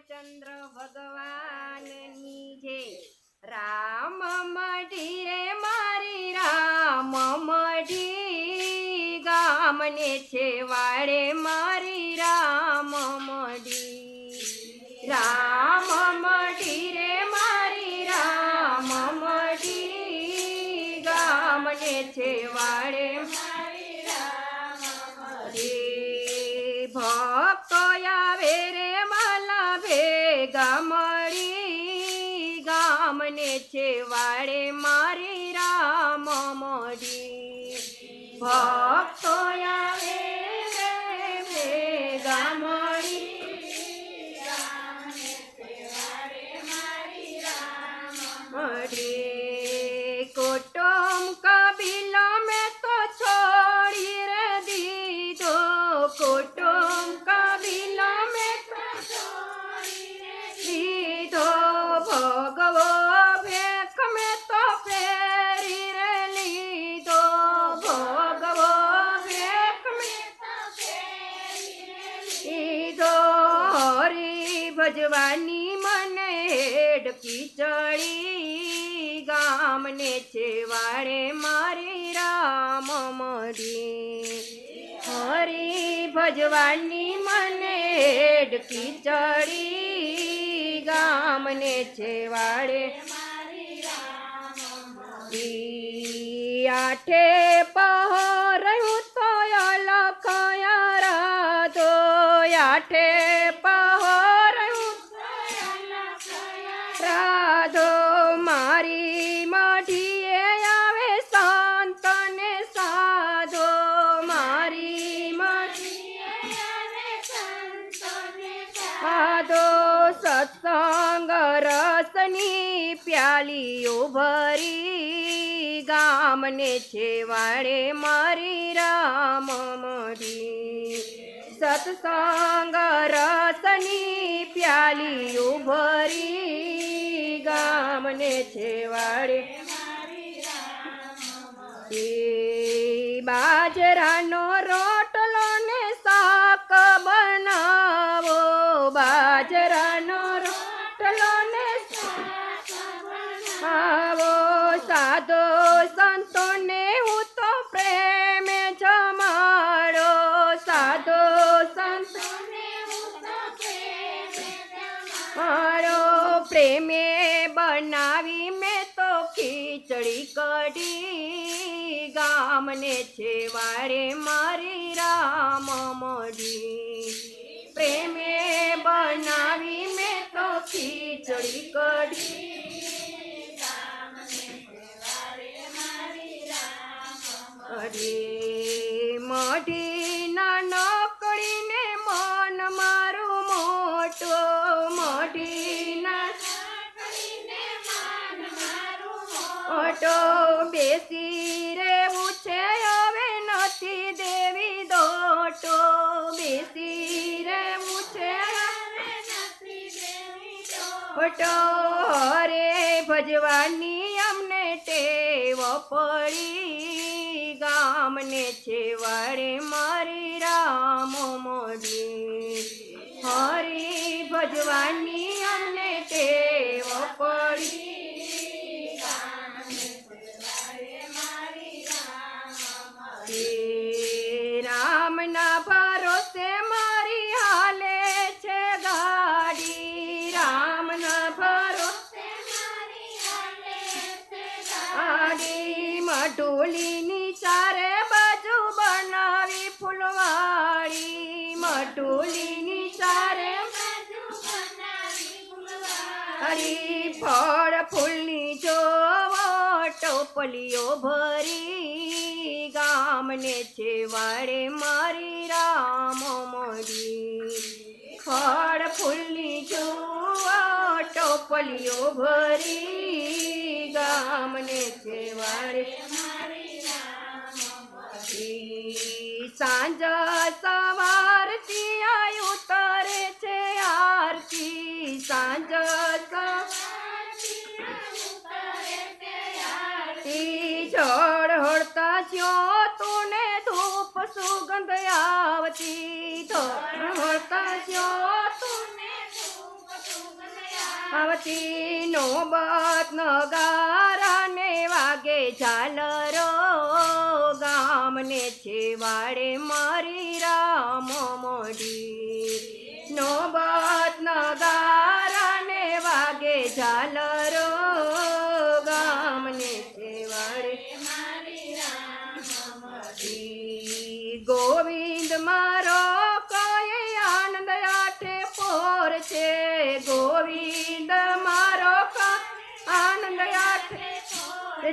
રામચંદ્ર ભગવાનની જય રામ મઢી રે મારી રામ મઢી ગામને છે વાળે મારી વાળે મારી રામ મોડી ભક્તો ભજવાની મને હેડકી ચડી, ગામને છે વાળે મારી રામ મરી. હરી ભજવાની મને હેડકી ચડી, ગામને છે વાળે આઠે પહોરયું સત્સંગ રસની પ્યાલીઓ ભરી, ગામને છે વાળે મારી રામ મરી. સત્સંગ રસની પ્યાલીઓ ભરી, ગામને છે વાળે બાજરાનો રોટલો ને શાક બનાવો બાજરાનો ગામને છે વારે મારી રામ મળી પ્રેમે બનાવી મેં તો ખીચડી કઢી. અરે મઢી ના નકળીને મન મારું મોટો મઢી ના મોટો બેસી રેવું છે હવે નથી દેવી દોટો. બેસી રેવું છે ફોટો હરે ભજવાની અમને ટેવ પડી. ગામને છે વાળે મારી એ રામના ભરોસે મારી હાલે છે ગાડી. રામના ભરોસે ગાડી. મટોલીની ચારે બાજુ બનાવી ફૂલવાડી. મટોલીની ચારે હરી ફળ ફૂલની જોવો ટોપલીઓ ભરી ગામને છે વાળે મારી રામ મરી ફળ ફૂલની જોવો ટોપલીઓ ભરી ગામને છે વાળે ઈ સાંજ સવારથી આયુ તારે છે આરતી. સાંજ જ્યો તુને ધૂપ સુગંધ આવતી. ધોળ હળતા જ્યો તુને આવતી. નોબત નગારાને વાગે ઝાલરો. ગામને છેવાડે મારી રામ મોઢી. નોબત નગારાને વાગે ઝાલરો. ગોવિંદ મારો આનંદ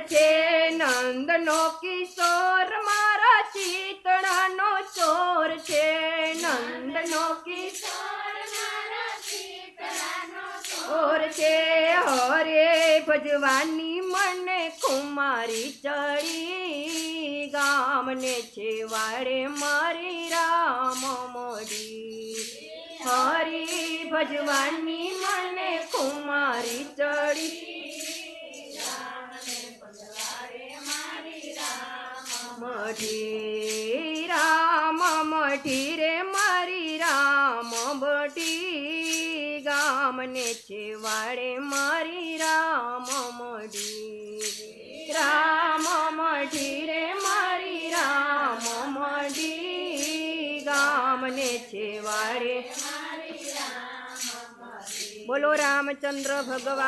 છે. નંદ નંદનો કિશોર મારા ચિતણાનો ચોર છે. નંદનો કિશોર ઓર છે. હરે ભજવાની મને કુમારી ચડી ગામને છે વાડે મારી રામ મોડી. હરી ભજવાની મને કુમારી ચડી. મઢી રામ, મઢી રે, મારી રામ બટી ગામને છે વાડે મારી બોલો રામચંદ્ર ભગવાન.